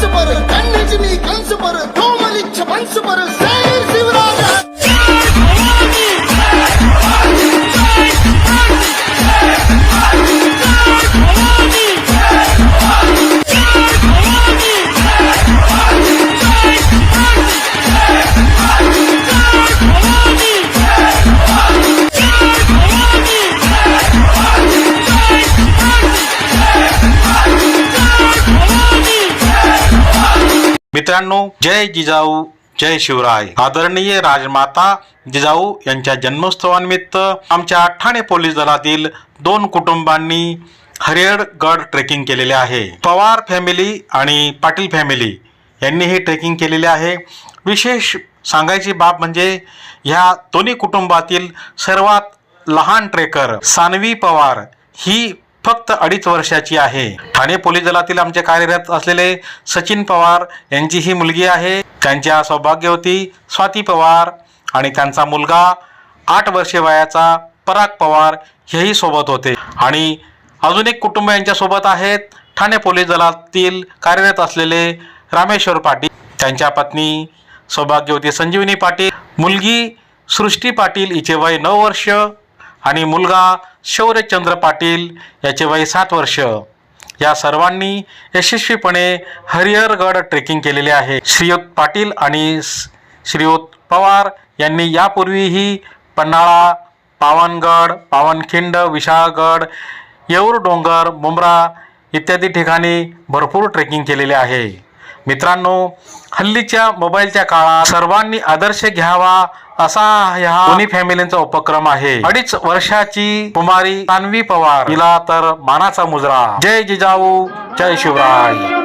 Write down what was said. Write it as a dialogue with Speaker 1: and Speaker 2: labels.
Speaker 1: கன்சு பரு கண்ணிச்சு நீ கன்சு பரு கோமலிச்ச பன்சு பரு
Speaker 2: मित्रांनो जय जिजाऊ जय शिवराय. आदरणीय राजमाता जिजाऊ यांच्या जन्मोत्सवानिमित्त आमच्या ठाणे पोलीस दलातील दोन कुटुंबांनी हरिहरगड ट्रेकिंग केलेले आहे. पवार फॅमिली आणि पाटील फॅमिली यांनी ही ट्रेकिंग केलेली आहे. विशेष सांगायची बाब म्हणजे ह्या दोन्ही कुटुंबातील सर्वात लहान ट्रेकर सानवी पवार ही फक्त अडीच वर्षाची आहे. ठाणे पोलीस दलातील आमचे कार्यरत असलेले सचिन पवार यांची ही मुलगी आहे. त्यांच्या सौभाग्यवती स्वाती पवार आणि त्यांचा मुलगा आठ वर्षे वयाचा पराग पवार हेही सोबत होते. आणि अजून एक कुटुंब यांच्यासोबत आहेत ठाणे पोलीस दलातील कार्यरत असलेले रामेश्वर पाटील. त्यांच्या पत्नी सौभाग्यवती संजीवनी पाटील. मुलगी सृष्टी पाटील हिचे वय नऊ वर्ष. आणि मुलगा शौर्यचंद्र पाटील याचे वय सात वर्ष. या सर्वांनी यशस्वीपणे हरिहरगड ट्रेकिंग केलेले आहे. श्रीयुत पाटील आणि श्रीयुत पवार यांनी यापूर्वीही पन्हाळा पावनगड पावनखिंड विशाळगड येऊर डोंगर मुंब्रा इत्यादी ठिकाणी भरपूर ट्रेकिंग केलेले आहे. मित्रांनो हल्लीच्या मोबाईलच्या काळात सर्वांनी आदर्श घ्यावा असा ह्या दोन्ही फॅमिलींचा उपक्रम आहे. अडीच वर्षाची कुमारी तान्वी पवार. हिला तर मानाचा मुजरा. जय जिजाऊ जय शिवराय.